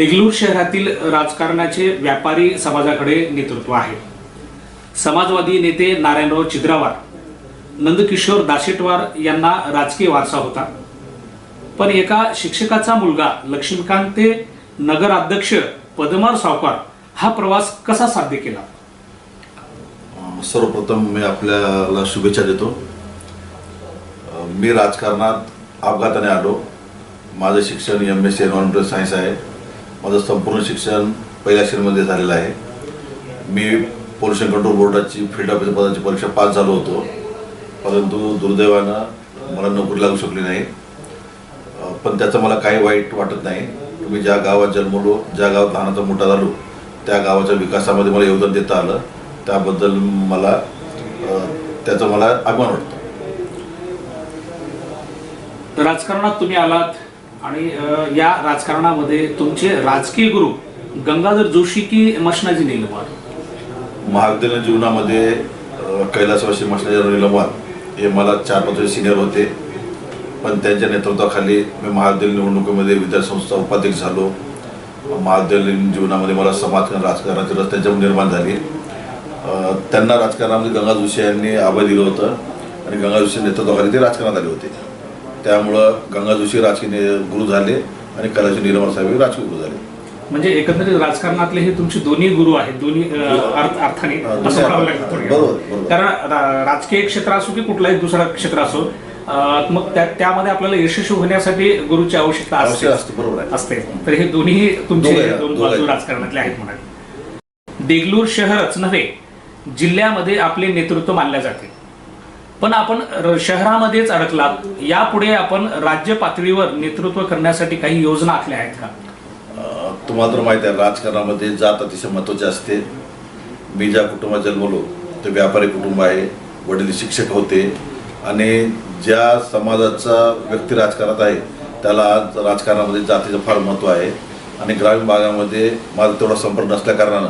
देगलूर शहरातील राजकारणाचे व्यापारी समाजाकडे नेतृत्व आहे. समाजवादी नेते नारायणराव चिद्रावार नंदकिशोर दाशेटवार यांना राजकीय वारसा होता. पण एका शिक्षकाचा मुलगा लक्ष्मीकांत ते नगराध्यक्ष पदमार सावकार हा प्रवास कसा साध्य केला? सर्वप्रथम मी आपल्याला शुभेच्छा देतो. मी राजकारणात अपघाताने आलो. माझं शिक्षण M S C environmental science आहे. माझं संपूर्ण शिक्षण पहिल्या श्रेणीमध्ये झालेलं आहे. मी पोल्युशन कंट्रोल बोर्डाची फील्ड ऑफिसर पदाची परीक्षा पास झालो होतो. परंतु दुर्दैवानं मला नोकरी लागू शकली नाही. पण त्याचं मला काही वाईट वाटत नाही. मी ज्या गावात जन्मलो ज्या गावात लहानाचा मोठा झालो त्या गावाच्या विकासामध्ये मला योगदान देता आलं. त्याबद्दल मला त्याचं त्याचा मला अभिमान वाटतो. राजकारणात तुम्ही आलात. आणि या राजकारणामध्ये तुमचे राजकीय गुरु गंगाधर जोशी की मशनाजी निलवार महाविद्यालयीन जीवनामध्ये कैलासवासी मशनाजी निलंबार हे मला चार पाच सिनियर होते. पण त्यांच्या नेतृत्वाखाली मी महाविद्यालयीन निवडणुकीमध्ये विद्यासंस्था उपाध्यक्ष झालो. महाविद्यालयीन जीवनामध्ये मला समाज राजकारणाची रस निर्माण झाली. त्यांना राजकारणामध्ये गंगा जोशी यांनी आभय दिलं होतं. आणि गंगा जोशी नेतृत्वाखाली ते राजकारणात आले होते. त्यामुळं गंगा जोशी राजकीय गुरु झाले आणि कैलासवासी निलंबार साहेब राजकीय गुरु झाले. म्हणजे एकंदरीत राजकारणातले हे तुमचे दोन्ही गुरु आहेत दोन्ही अर्थाने असं म्हणावं. कारण राजकीय क्षेत्र असो की कुठलाही दुसरा क्षेत्र असो मग त्या त्यामध्ये आपल्याला यशस्वी होण्यासाठी गुरुची आवश्यकता आवश्यक असते बरोबर असते. तर हे दोन्ही तुमचे दोन. बाजू राजकारणातले आहेत म्हणाले. देगलूर शहरच नव्हे जिल्ह्यामध्ये आपले नेतृत्व मानले जाते. पण आपण र- शहरामध्येच अडकलात. यापुढे आपण राज्य पातळीवर नेतृत्व करण्यासाठी काही योजना आखल्या आहेत का? तुम्हाला तर माहिती आहे राजकारणामध्ये जात अतिशय महत्त्वाचे असते. मी ज्या कुटुंबात जन्मलो ते व्यापारी कुटुंब आहे वडील शिक्षक होते आणि ज्या समाजाचा व्यक्ती राजकारणात आहे त्याला आज राजकारणामध्ये जातीचं फार महत्त्व आहे. आणि ग्रामीण भागामध्ये माझा तेवढा संपर्क नसल्याकारणानं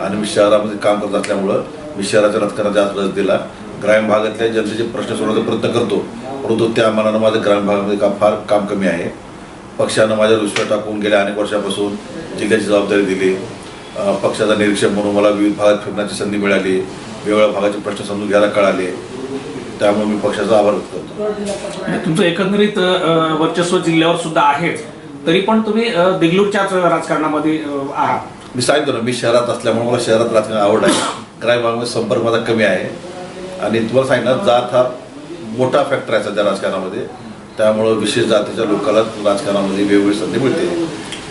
आणि मी शहरामध्ये काम करत असल्यामुळं मी शहराच्या राजकारणात जास्त रस दिला. ग्रामीण भागातल्या जनतेचे प्रश्न सोडवण्याचा प्रयत्न करतो. परंतु त्या मानानं माझं ग्रामीण भागामध्ये काम फार काम कमी आहे. पक्षानं माझ्यावर विश्वास टाकून गेल्या अनेक वर्षापासून जिल्ह्याची जबाबदारी दिली. पक्षाचा निरीक्षक म्हणून मला विविध भागात फिरण्याची संधी मिळाली. वेगवेगळ्या भागाचे प्रश्न समजून घ्यायला कळाले. त्यामुळे मी पक्षाचा आभार व्यक्त करतो. म्हणजे तुमचं एकंदरीत वर्चस्व जिल्ह्यावर सुद्धा आहेच. तरी पण तुम्ही देगलूरच्याच राजकारणामध्ये आहात. मी सांगितलं ना मी शहरात असल्यामुळे मला शहरात राजकारण आवड आहे. ग्रामीण भागामध्ये संपर्क माझा कमी आहे. आणि तुम्हाला सांगितलं जात हा मोठा फॅक्टर आहे सध्या राजकारणामध्ये. त्यामुळं विशेष जातीच्या लोकांना राजकारणामध्ये वेगवेगळी संधी मिळते.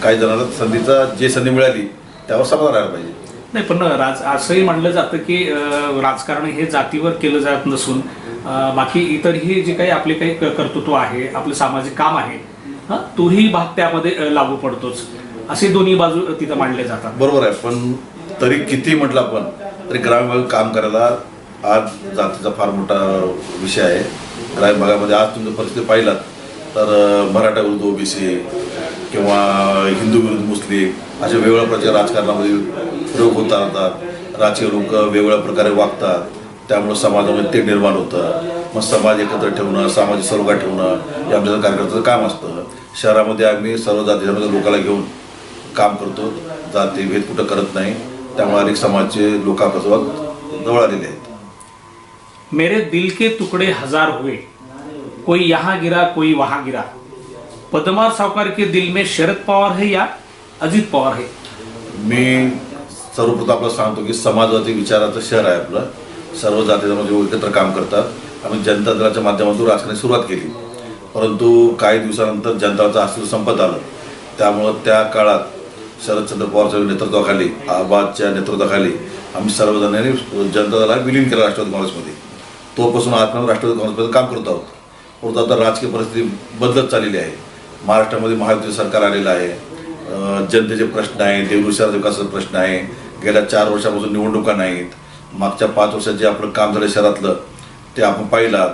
काही जणांना संधीचा जे संधी मिळाली त्यावर समाधान राहायला पाहिजे. नाही पण राज असंही म्हणलं जातं की राजकारण हे जातीवर केलं जात नसून बाकी इतरही जे काही आपले काही कर्तृत्व आहे आपलं सामाजिक काम आहे हा, तोही भाग त्यामध्ये लागू पडतोच. असे दोन्ही बाजू तिथं मांडले जातात. बरोबर आहे पण तरी किती म्हटलं आपण तरी ग्रामीण भागात काम करायला आज जातीचा फार मोठा विषय आहे. ग्रामीण भागामध्ये आज तुम्ही परिस्थिती पाहिलात तर मराठा विरुद्ध ओबीसी किंवा हिंदू विरुद्ध मुस्लिम अशा वेगवेगळ्या प्रकारच्या राजकारणामध्ये प्रयोग होत राहतात. राजकीय लोक वेगवेगळ्या प्रकारे वागतात. त्यामुळं समाजामध्ये ते निर्माण होतं. मग समाज एकत्र ठेवणं सामाजिक सलोखा ठेवणं हे आमच्या कार्यकर्त्याचं काम असतं. शहरामध्ये आम्ही सर्व जाती धर्माच्या लोकांना घेऊन काम करतो. जाती भेद कुठं करत नाही. त्यामुळे अनेक समाजचे लोक जवळ आलेले आहेत. मेरे दिल के टुकड़े हजार हुए। कोई यहाँ गिरा कोई वहां गिरा। पदमार सावकार के दिल में शरद पवार है या अजित पवार है? मी सर्वप्रथम आपलं सांगतो की समाजवादी विचाराचं शहर आहे आपलं. सर्व जातीमध्ये म्हणजे एकत्र काम करतात. आम्ही जनता दलाच्या माध्यमातून राजकारणी सुरुवात केली. परंतु काही दिवसानंतर जनताचं अस्तित्व संपत आलं. त्यामुळं त्या काळात शरदचंद्र पवारच्या नेतृत्वाखाली आबादच्या नेतृत्वाखाली आम्ही सर्वजणांनी जनता दलाला विलीन केलं राष्ट्रवादी काँग्रेसमध्ये. तोपासून आजपर्यंत राष्ट्रवादी काँग्रेसमध्ये काम करत आहोत. परंतु आता राजकीय परिस्थिती बदलत चाललेली आहे. महाराष्ट्रामध्ये महायुती सरकार आलेलं आहे. जनतेचे प्रश्न आहे देवरू विकासाचा प्रश्न आहे गेल्या चार वर्षापासून निवडणुका नाहीत. मागच्या पाच वर्षात जे आपलं काम झालं शहरातलं ते आपण पाहिलात.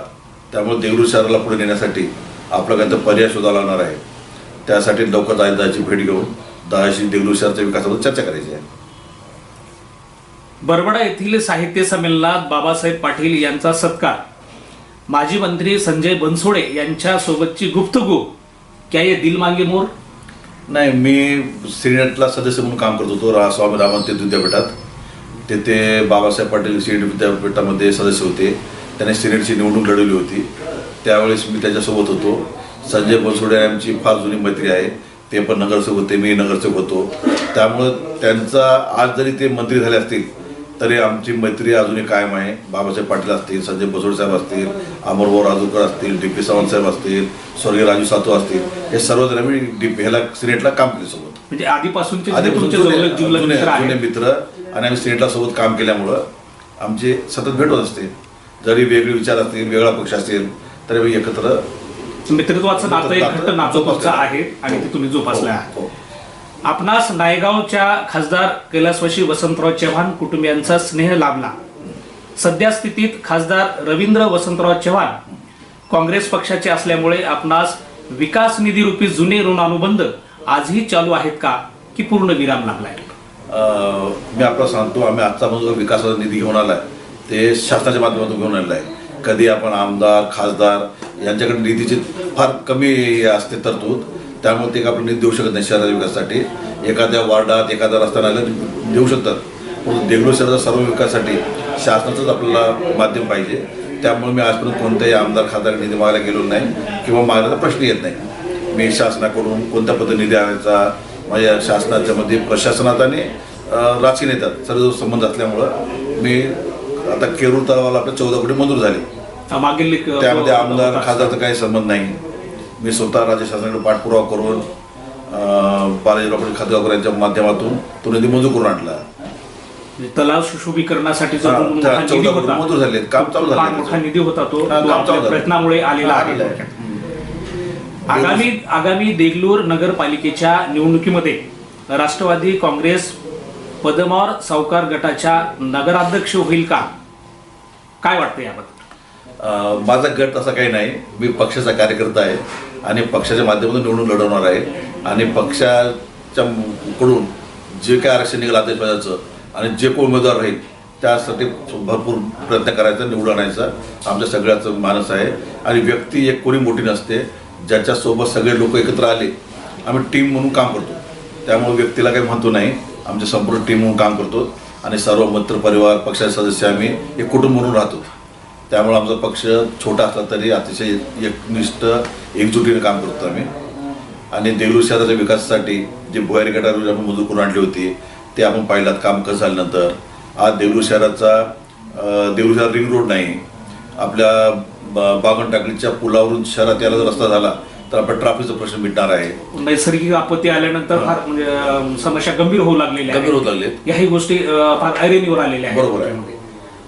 त्यामुळे देवरू शहराला पुढे नेण्यासाठी आपलं काहीतरी पर्याय शोधावा लागणार आहे. त्यासाठी लवकर जायला भेट घेऊन दहाशी देगलूर शहराच्या विकासाबद्दल चर्चा करायची आहे. बरबडा येथील साहित्य संमेलनात बाबासाहेब पाटील यांचा सत्कार. माजी मंत्री संजय बनसोडे यांच्या सोबतची गुप्तगू क्या ये दिल मांगे मोर? नाही मी सिनेटला सदस्य म्हणून काम करत होतो रा स्वामी रामतीर्थ विद्यापीठात. तेथे बाबासाहेब पाटील सिनेट विद्यापीठामध्ये सदस्य होते. त्याने सिनेटची निवडणूक लढवली होती. त्यावेळेस मी त्याच्यासोबत होतो. संजय बनसोडे यांची फार जुनी मैत्री आहे. ते पण नगरसेवक होते मी नगरसेवक होतो. त्यामुळं त्यांचा आज जरी ते मंत्री झाले असतील तरी आमची मैत्री अजूनही कायम आहे. बाबासाहेब पाटील असतील संजय बसोड साहेब असतील अमरभाऊ राजूकर असतील डी पी सावंत साहेब असतील स्वर्गीय राजू सातू असतील हे सर्वजण आम्ही डी ह्याला सिनेटला काम केले सोबत. म्हणजे आधीपासून जुने जुने मित्र आणि आम्ही सिनेटला सोबत काम केल्यामुळं आमचे सतत भेट होत असते. जरी वेगळे विचार असतील वेगळा पक्ष असेल तरी आम्ही एकत्र मित्रत्वाचं नातं एक घट्ट नातं तुमचं जोपासलेलं आहे आणि ते तुम्ही जोपासलं आहे हो, हो. आपणास नायगावच्या खासदार कैलासवाशी वसंतराव चव्हाण कुटुंबियांचा स्नेह लाभला. सध्या स्थितीत खासदार रवींद्र वसंतराव चव्हाण काँग्रेस पक्षाचे असल्यामुळे आपणास विकास निधी रूपी जुने ऋण अनुबंध आजही चालू आहेत का की पूर्ण विराम लागलाय? मी आपला सांगतो आम्ही आजचा जो विकासाचा निधी घेऊन आलाय ते शासनाच्या माध्यमातून घेऊन आलेला आहे. कधी आपण आमदार खासदार यांच्याकडे निधीची फार कमी असते तरतूद. त्यामुळे ते आपण निधी देऊ शकत नाही शहराच्या विकासासाठी. एखाद्या वार्डात एखाद्या रस्त्याला देऊ शकतात. पण देगलूर शहराचा सर्व विकासासाठी शासनाचंच आपल्याला माध्यम पाहिजे. त्यामुळे मी आजपर्यंत कोणत्याही आमदार खासदार निधी मागायला गेलो नाही किंवा मागण्याचा प्रश्न येत नाही. मी शासनाकडून कोणत्या पद्धतीने निधी आणायचा माझ्या शासनाच्या मध्ये प्रशासनात आणि राजकीय नेत्यात सर्व संबंध असल्यामुळं मी आता केरूर तलावाला आपल्या चौदा कोटी मंजूर झाले. मागील त्यामध्ये आमदार खासदारचा काही संबंध नाही. मी स्वतः राज्य शासनाकडे पाठपुरावा करून बालाजीराव पाटील खातगावकर यांच्या माध्यमातून तो निधी मंजूर करून आणला. तलाव सुशोभीकरणासाठी जो मोठा त्या निधी चौदा कोटी होता मंजूर झाले काम चालू फार झालं मोठा निधी होता तो हा, तो काम आपल्या चालू झालं. प्रयत्नामुळे आलेला आहे. आलेला आहे. थोडक्यात. आगामी आगामी देगलूर नगरपालिकेच्या निवडणुकीमध्ये राष्ट्रवादी काँग्रेस पदमावर सावकार गटाच्या नगराध्यक्ष होईल का? काय वाटतं याबद्दल? अं, माझा गट असा काही नाही. मी पक्षाचा कार्यकर्ता आहे. आणि पक्षाच्या माध्यमातून निवडून लढवणार आहे. आणि पक्षाच्या कडून जे काय आरक्षण निघालं अध्यक्षपदाचं आणि जे कोण उमेदवार राहील त्यासाठी भरपूर प्रयत्न करायचा निवडून आणायचा. आमच्या सगळ्याचं मानस आहे. आणि व्यक्ती एक कोणी मोठी नसते ज्याच्यासोबत सगळे लोक एकत्र आले आम्ही टीम म्हणून काम करतो. त्यामुळे व्यक्तीला काही म्हणतो नाही. आमच्या संपूर्ण टीम म्हणून काम करतो. आणि सर्व मित्र परिवार पक्षाचे सदस्य आम्ही एक कुटुंब म्हणून राहतो. त्यामुळे आमचा पक्ष छोटा असला तरी अतिशय एकनिष्ठ एकजुटीने काम करतो आम्ही. आणि देगलूर शहराच्या विकासासाठी जे भुयारी गटार आपण मंजूर करून आणली होती ते आपण पाहिलात काम कसं झाल्यानंतर आज देगलूर शहराचा देगलूर शहर रिंग रोड नाही. आपल्या ब- बागन टाकळीच्या पुलावरून शहरात यायला जर रस्ता झाला तर आपला ट्राफिकचा प्रश्न मिटणार आहे. नैसर्गिक आपत्ती आल्यानंतर फार म्हणजे समस्या गंभीर होऊ लागलेल्या गंभीर. होत लागलेत. याही गोष्टी फार ऐरणीवर आलेल्या आहेत. बरोबर आहे.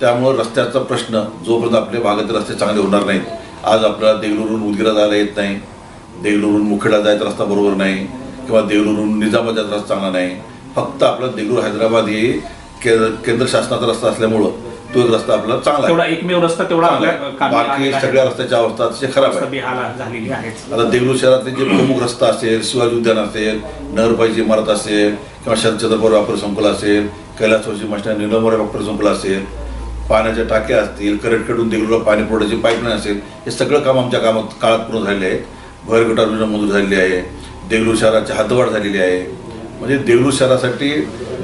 त्यामुळे रस्त्याचा प्रश्न जोपर्यंत आपल्या भागातील रस्ते चांगले होणार नाहीत आज आपल्याला देगलूरहून उदगीरा जायला येत नाही देगलूरहून मुखेडा जायचा रस्ता बरोबर नाही किंवा देगलूरहून निजामाबाद जायचा रस्ता चांगला नाही फक्त आपला देगलूर हैदराबाद ही केंद्र शासनाचा रस्ता असल्यामुळं तो एक रस्ता आपला चांगला तेवढा एकमेव रस्ता तेवढा बाकी. सगळ्या रस्त्याची अवस्था अतिशय खराब आहे. आता देगलूर शहरातले जे प्रमुख रस्ता असेल शिवाजी उद्यान असेल नगरपालिकेची इमारत असेल किंवा शरदचंद्र पवार व्यापारी संकुल असेल कैलासवासी मस्टर निलंबोरे व्यापारी संकुल असेल पाण्याच्या टाक्या असतील करटकडून देगलूरला पाणी पुरवठ्याची पाईपलाईन असेल हे सगळं काम आमच्या कामात काळात पूर्ण झालेले आहे भरगटा योजना मंजूर झालेली आहे. देगलूर शहराची हद्दवाढ झालेली आहे. म्हणजे देगलूर शहरासाठी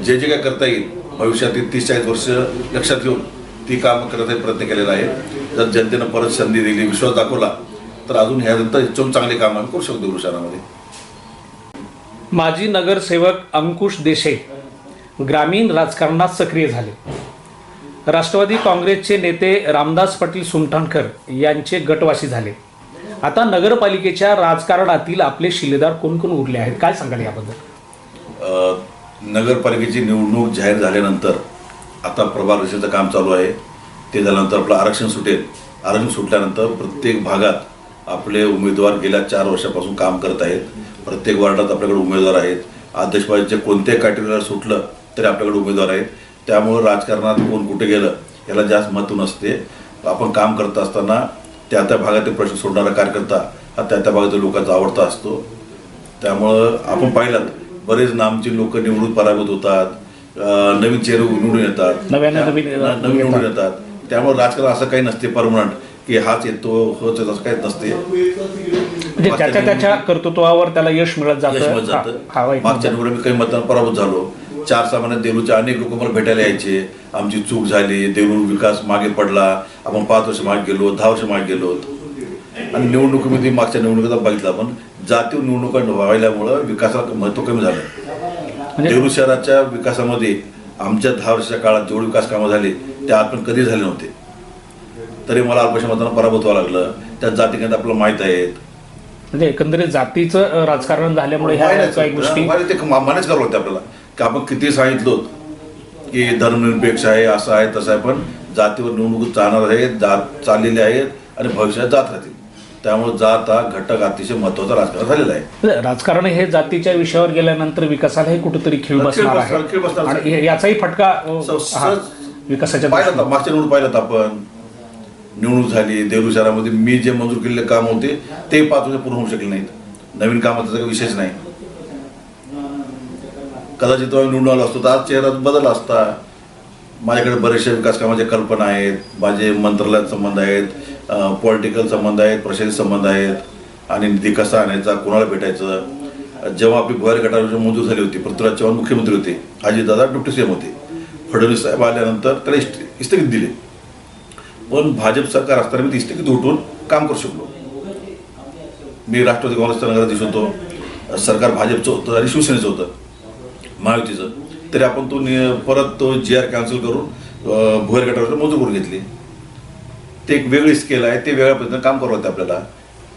जे जे काय करता येईल भविष्यातील तीस चाळीस वर्ष लक्षात घेऊन ती कामं करण्याचा प्रयत्न केलेला आहे. जर जनतेनं परत संधी दिली विश्वास दाखवला तर अजून ह्यानंतर हिचून चांगले काम आम्ही करू शकतो देगलूर शहरामध्ये. माजी नगरसेवक अंकुश देशे ग्रामीण राजकारणात सक्रिय झाले. राष्ट्रवादी काँग्रेसचे नेते रामदास पाटील सुमठाणकर यांचे गटवासी झाले. आता नगरपालिकेच्या राजकारणातील आपले शिलेदार कोण कोण उरले आहेत? काय सांगाल याबद्दल? नगरपालिकेची निवडणूक जाहीर झाल्यानंतर आता प्रभाग रचनेचं काम चालू आहे. ते झाल्यानंतर आपलं आरक्षण सुटेल. आरक्षण सुटल्यानंतर प्रत्येक भागात आपले उमेदवार गेल्या चार वर्षापासून काम करत आहेत. प्रत्येक वार्डात आपल्याकडे उमेदवार आहेत. अध्यक्षपदाचे कोणत्याही कॅटेगरीला सुटलं तरी आपल्याकडे उमेदवार आहेत. त्यामुळं राजकारणात कोण कुठे गेलं याला जास्त महत्त्व नसते. आपण काम करत असताना त्या त्या भागातील प्रश्न सोडणारा कार्यकर्ता हा त्या त्या भागातील लोकांचा आवडता असतो. त्यामुळं आपण पाहिलं बरेच नामची लोक निवडून पराभूत होतात नवीन चेहरे निवडून येतात. नवीन- निवडून येतात. त्यामुळे राजकारण असं काही नसते परमनंट की हाच येतो होच येतो असं काहीच नसते. म्हणजे त्याच्या त्याच्या कर्तृत्वावर त्याला यश मिळत जातं. मागच्या निवडणुकीत काही मतदान पराभूत झालो. चार सहा महिन्यात देऊळचे अनेक लोक मला भेटायला यायचे. आमची चूक झाली देऊळ विकास मागे पडला. आपण पाच वर्ष मागे गेलो दहा वर्ष मागे गेलो. आणि निवडणुकीमध्ये मागच्या निवडणुकीचा बघितलं आपण जातीय निवडणुका व्हायल्यामुळं विकासाला महत्त्व कमी झालं. म्हणजे देऊळ शहराच्या विकासामध्ये आमच्या दहा वर्षाच्या काळात जेवढे विकास कामं झाले ते आपण कधी झाले नव्हते. तरी मला अल्पशा मतांना पराभूत व्हावं लागलं. त्या जातीकडे आपल्याला माहीत आहेत. म्हणजे एकंदरीत जातीचं राजकारण झाल्यामुळे ह्या गोष्टी मला ते मा- मान्यच करावं लागतं आपल्याला. की आपण किती सांगितलो की धर्मनिरपेक्ष आहे असं आहे तसं आहे पण जातीवर निवडणूक जाणार आहेत जात चाललेले आहेत आणि भविष्यात जात राहतील. त्यामुळे जात हा घटक अतिशय महत्त्वाचा राजकारण झालेला आहे. राजकारण हे जातीच्या विषयावर गेल्यानंतर विकासालाही कुठेतरी खीळ बसणार आहे. हे- याचाही फटका हा, विकासाच्या पाहिलं मागच्या निवडणूक पाहिलं आपण. निवडणूक झाली देऊळ शहरामध्ये मी जे मंजूर केलेले काम होते ते पाच वर्ष पूर्ण होऊ शकले नाहीत. नवीन कामाचा काही विषयच नाही. कदाचित तो निवडून आलो असतो तर आज चेहरा बदल असता. माझ्याकडे बरेचशा विकास कामाच्या कल्पना आहेत माझे मंत्रालयात संबंध आहेत पॉलिटिकल संबंध आहेत प्रशासकीय संबंध आहेत आणि निधी कसा आणायचा कोणाला भेटायचं. जेव्हा आपली भुयारी गटार मंजूर झाली होती पृथ्वीराज चव्हाण मुख्यमंत्री होते अजितदादा डेप्टी सीएम होते. फडणवीस साहेब आल्यानंतर त्याला इस्ट- स्थगित दिले. पण भाजप सरकार असताना मी ती स्थगित उठून काम करू शकलो. मी राष्ट्रवादी काँग्रेसचा नगराधीश होतो सरकार भाजपचं होतं आणि शिवसेनेचं होतं. महायुतीचं तरी आपण तो नि- परत तो जी आर कॅन्सल करून अं, भुयार गटावर मंजूर करून घेतली. ते एक वेगळी स्केल आहे ते वेगळ्या पद्धतीने काम करावं लागतं आपल्याला.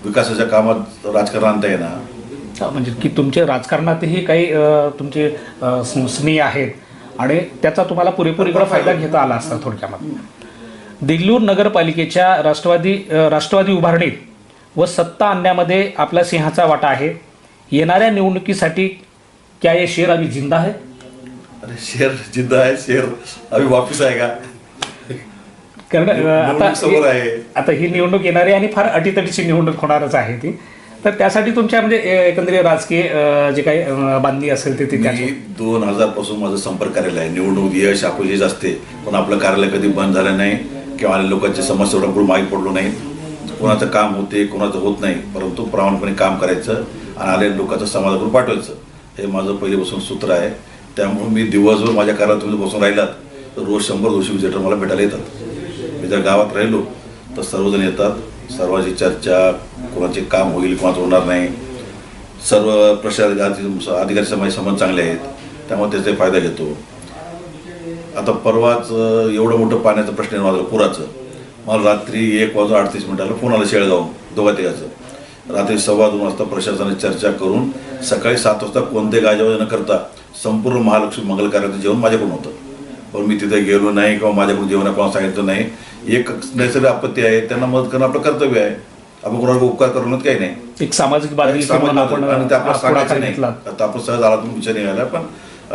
विकासाच्या कामात राजकारण आणता येणार म्हणजे की तुमचे राजकारणातही काही तुमचे स्नेह आहेत. आणि त्याचा तुम्हाला पुरेपूर इकडे फायदा घेता आला असता थोडक्यामध्ये. दिल्लूर नगरपालिकेच्या राष्ट्रवादी राष्ट्रवादी उभारणीत व सत्ता आणण्यामध्ये आपला सिंहाचा वाटा आहे. येणाऱ्या निवडणुकीसाठी क्या ये शेर अभी जिंदा है? अरे शेर जिद्द आहे शेर अभि वापिस आहे का कारण आता समोर आहे. आता ही निवडणूक येणारी आणि फार अटीतटीची निवडणूक होणारच आहे ती. तर त्यासाठी तुमच्या म्हणजे एकंदरीत राजकीय जे काही बांधणी असेल ते मी दोन हजारपासून माझं संपर्क कार्यालय आहे. निवडणूक यश अपयश असते. पण आपलं कार्यालय कधी बंद झालं नाही किंवा आलेल्या लोकांची समस्या एवढा पुढे माहीत पडलो नाही. कोणाचं काम होते कोणाचं होत नाही. परंतु प्रामाणिकपणे काम करायचं आणि आलेल्या लोकांचं समाजाकडून पाठवायचं. हे माझं पहिलेपासून सूत्र आहे. त्यामुळे मी दिवसभर माझ्या कारात तुम्ही बसून राहिलात. तर रोज शंभर दोनशे विजिटर मला भेटायला येतात. मी जर गावात राहिलो तर सर्वजण येतात. सर्वांची चर्चा कोणाचे काम होईल कोणाचं होणार नाही. सर्व प्रशासक अधिकारी समाज संबंध चांगले आहेत. त्यामुळे त्याचा फायदा घेतो. आता परवाच एवढं मोठं पाण्याचा प्रश्न निर्माण झाला पुराचं. मला रात्री एक वाजून अडतीस मिनिटाला फोन आला शेळगाव दोघा तिघाचं रात्री सव्वा दोन वाजता प्रशासनाने चर्चा करून सकाळी सात वाजता कोणते गाजावाजा न करता संपूर्ण महालक्ष्मी मंगल कार्याचं जेवण माझ्याकडून होतं. पण मी तिथे गेलो नाही किंवा माझ्याकडून जेवण कोणाला सांगितलं नाही. एक नैसर्गिक आपत्ती आहे त्यांना मदत करणं आपलं कर्तव्य आहे. आपण कोणाला उपकार करणं काही नाही. एक सामाजिक आपण सांगायचं नाही. आता आपण सहज आला तुम्ही विचार निघाला पण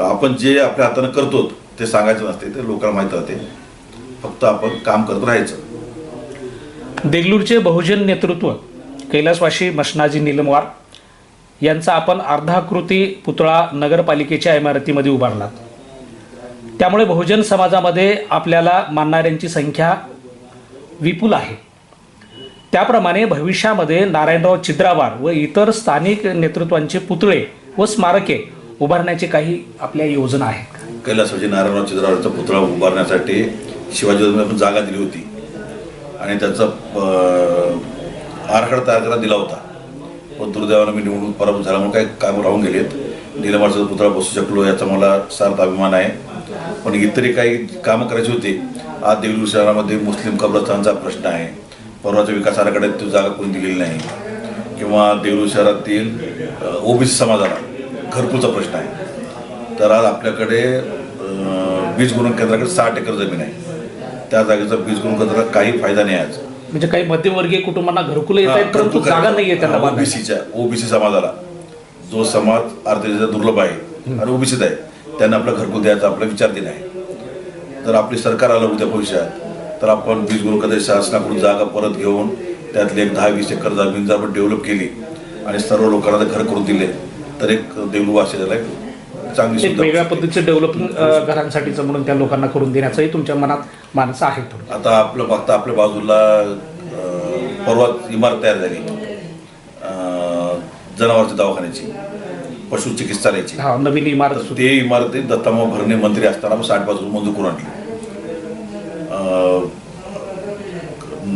आपण जे आपल्या हाताने करतो ते सांगायचं नसते ते लोकांना माहीत राहते. फक्त आपण काम करत राहायचं. देगलूरचे बहुजन नेतृत्व कैलासवाशी मशनाजी निलमवार यांचा आपण अर्धाकृती पुतळा नगरपालिकेच्या इमारतीमध्ये उभारला. त्यामुळे बहुजन समाजामध्ये आपल्याला मानणाऱ्यांची संख्या विपुल आहे. त्याप्रमाणे भविष्यामध्ये नारायणराव चिद्रावार व इतर स्थानिक नेतृत्वांचे पुतळे व स्मारके उभारण्याचे काही आपल्या योजना आहेत. का? नारायणराव चित्रावरचा पुतळा उभारण्यासाठी शिवाजी जागा दिली होती. आणि त्याचा आराखडा तयार करायला दिला होता. पण दुर्दैवानं मी निवडणूक पराभूत झाल्यामुळे काही काम राहून गेलेत. निलमाचा पुतळा बसू शकलो याचा मला सार्थ अभिमान आहे. पण इतरही काही कामं करायची होती. आज देवलूर शहरामध्ये मुस्लिम कब्रस्तानचा प्रश्न आहे. परवाच्या विकास आराखड्यात ती जागा कोणी दिलेली नाही. किंवा देवलूर शहरातील ओबीसी समाजाला घरकुलचा प्रश्न आहे. तर आज आपल्याकडे वीज बीज गुणन केंद्राकडे साठ एकर जमीन आहे. त्या जागेचा बीज गुणन केंद्राला काही फायदा नाही आज. म्हणजे काही मध्यमवर्गीय कुटुंबांना घरकुल येत आहेत परंतु जागा नाही आहे त्यांना. ओबीसीच्या ओबीसी समाजाला. जो समाज आर्थिकदृष्ट्या दुर्लभ आहे आणि ओबीसीत आहे त्यांना आपलं घरकुल द्यायचा आपला विचार दिला आहे जर आपली सरकार आलं उद्या भविष्यात तर आपण वीज गुरुकदे शासनाकडून जागा परत घेऊन त्यातले एक दहा वीस एकर जमीन जर आपण डेव्हलप केली आणि सर्व लोकांना घर करून दिले तर एक देवलू वासियाला एक चांगली एक वेगळ्या पद्धतीचं डेव्हलपमेंट घरांसाठीचं म्हणून त्या लोकांना करून देण्याचंही तुमच्या मनात मानस आहे थोडं आता आपलं फक्त आपल्या बाजूला परवा इमारत तयार झाली. जनावरच्या दवाखान्याची पशु चिकित्सालयाची हा नवीन इमारत ते इमारती दत्तामा भरणे मंत्री असताना साठ बाजू मंजूर करून आणली.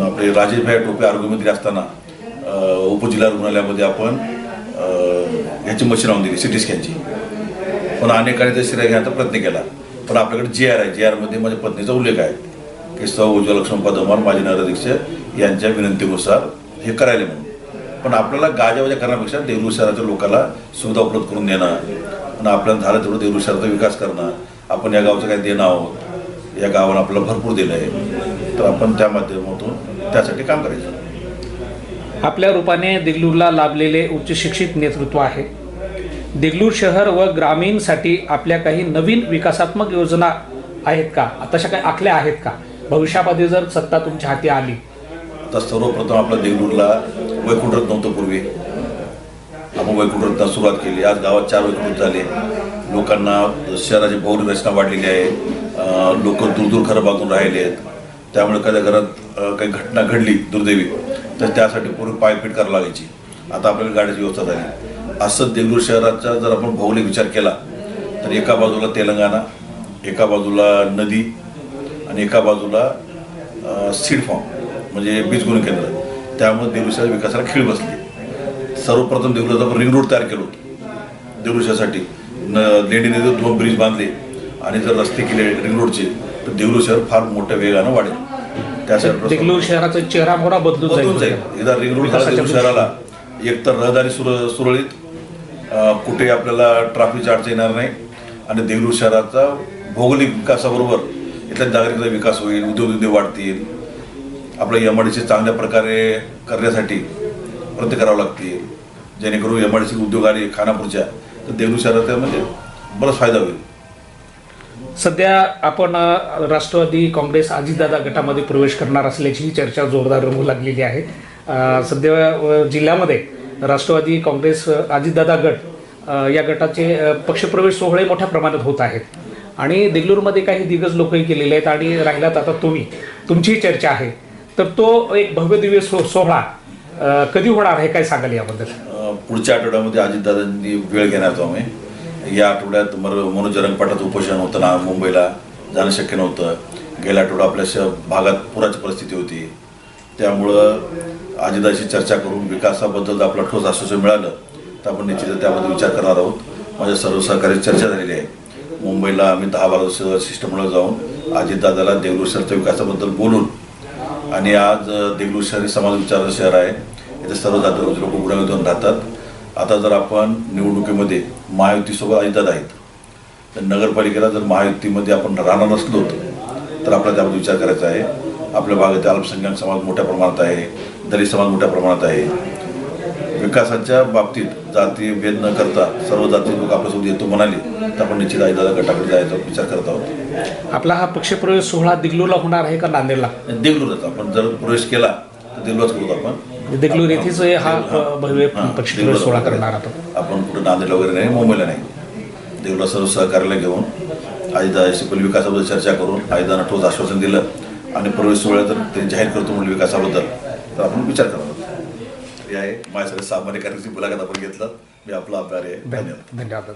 आपले राजेश भाई टोपे आरोग्यमंत्री असताना उपजिल्हा रुग्णालयामध्ये आपण ह्याची मशीन आणून दिली सिटी स्कॅनची पण अनेकांनी ते श्रेय घेण्याचा प्रयत्न केला. पण आपल्याकडे जी आर आहे. जी आरमध्ये माझ्या पत्नीचा उल्लेख आहे. की सौ उज्ज्वल लक्ष्मण पदमार माजी नगराध्यक्ष यांच्या विनंतीनुसार हे करायला म्हणून. पण आपल्याला गाजावाजा करण्यापेक्षा देवरू शहराच्या लोकांना सुविधा उपलब्ध करून देणं आणि आपल्याला झालं तेवढं देवरू शहराचा विकास करणं आपण या गावचं काही देणं आहोत या गावाला आपल्याला भरपूर दिलं आहे तर आपण त्या माध्यमातून त्यासाठी काम करायचं. आपल्या रूपाने देगलूरला लाभलेले उच्च शिक्षित नेतृत्व आहे. देगलूर शहर व ग्रामीणसाठी आपल्या काही नवीन विकासात्मक योजना आहेत का? तशा काही आखल्या आहेत का? भविष्यामध्ये जर सत्ता तुमच्या हाती आली. तर सर्वप्रथम आपल्या देगलूरला वैकुंठरथ नव्हतं पूर्वी. आपण वैकुंठरथला सुरुवात केली. आज गावात चार वैकुंठ झाले. लोकांना शहराची भौगोलिक रचना वाढलेली आहे. लोक दूर दूर घरं बांधून राहिले आहेत. त्यामुळे कधी घरात काही घटना घडली दुर्दैवी तर त्यासाठी पूर्वी पायपीट करायला लागायची. आता आपल्याला गाडीची व्यवस्था झाली. असं देगलूर शहराचा जर आपण भौगोलिक विचार केला तर एका बाजूला तेलंगणा एका बाजूला नदी आणि एका बाजूला सीड फॉर्म म्हणजे बीज गुण केंद्र. त्यामुळे देगलूरच्या विकासाला खीळ बसली. सर्वप्रथम देगलूरचा आपण रिंग रोड तयार केलो देगलूरच्यासाठी न लेंडी नदीवर दोन ब्रिज बांधले आणि जर रस्ते केले रिंग रोडचे तर देगलूर शहर फार मोठ्या वेगानं वाढेल. त्यासाठी देगलूर शहराचा चेहरा मोहरा बदलून जाईल. एकदा रिंग रोड देगलूर शहराला एकतर रहदारी सुर सुरळीत कुठे आपल्याला ट्राफिक अडचण येणार नाही. आणि देगलूर शहराचा भौगोलिक विकासाबरोबर इथल्या नागरिकांचा विकास होईल उद्योगधंदे वाढतील. आपल्या एम चांगल्या प्रकारे करण्यासाठी प्रयत्न करावं लागतील. जेणेकरून एम उद्योग आणि खानापूरच्या तर देगलूर शहराचा म्हणजे बराच फायदा होईल. सध्या आपण राष्ट्रवादी काँग्रेस अजितदादा गटामध्ये प्रवेश करणार असल्याची चर्चा जोरदार रंगू लागलेली आहे. सध्या जिल्ह्यामध्ये राष्ट्रवादी काँग्रेस अजितदादा गट या गटाचे पक्षप्रवेश सोहळे मोठ्या प्रमाणात होत आहेत. आणि देगलूरमध्ये काही दिग्गज लोकही केलेले आहेत आणि राहिलात आता तुम्ही. तुमचीही चर्चा आहे. तर तो एक भव्य दिव्य सो सोहळा कधी होणार आहे? काय सांगाल याबद्दल? पुढच्या आठवड्यामध्ये अजितदादांनी वेळ घेणार होतो आम्ही. या आठवड्यात मर मनोज रंगपाटाचं उपोषण होतं ना मुंबईला जाणं शक्य नव्हतं. गेल्या आठवडा आपल्या श भागात पुराची परिस्थिती होती. त्यामुळं आजीदाशी चर्चा करून विकासाबद्दल जर आपला ठोस आश्वासन मिळालं तर आपण निश्चितच त्याबद्दल विचार करणार आहोत. माझ्या सर्व सहकारी चर्चा झालेली आहे. मुंबईला आम्ही दहा बारा वर्ष शिष्टमंडळ जाऊन आजीदादाला देगलूर शहराच्या विकासाबद्दल बोलून आणि आज देगलूर शहर हे समाज विचाराचं शहर आहे. इथे सर्व जाती लोक गुणाविधून राहतात. आता जर आपण निवडणुकीमध्ये महायुतीसोबत अजितदादा आहेत तर नगरपालिकेला जर महायुतीमध्ये आपण राहणार नसलो तर आपला त्यामध्ये विचार करायचा आहे. आपल्या भागातील अल्पसंख्याक समाज मोठ्या प्रमाणात आहे दलित समाज मोठ्या प्रमाणात आहे. विकासाच्या बाबतीत जाती भेद न करता सर्व जाती लोक आपल्यासोबत येतो म्हणाले तर आपण निश्चित अजितदादा गटाकडे जायचा विचार करत आहोत. आपला हा पक्षप्रवेश सोहळा दिगलूरला होणार आहे का नांदेडला? देगलूरच आपण जर प्रवेश केला तर देगलूरच करू आपण. देगलूर येथेच हा भव्य देगलूरच सोहळा. करणार आपण आपण कुठं नांदेडला वगैरे नाही मुंबईला नाही. देगलूर सर्व सहकार्याला घेऊन आईदा पहिले विकासाबद्दल चर्चा करून आईदानं ठोस आश्वासन दिलं. आणि प्रवेश सोहळ्यात जर ते जाहीर करतो म्हणलं विकासाबद्दल. तर आपण विचार करावा हे आहे माझ्यासाठी सामान्य कार्यक्रमाची मुलाखत आपण घेतलं. मी आपला आभारी आहे. धन्यवाद. धन्यवाद.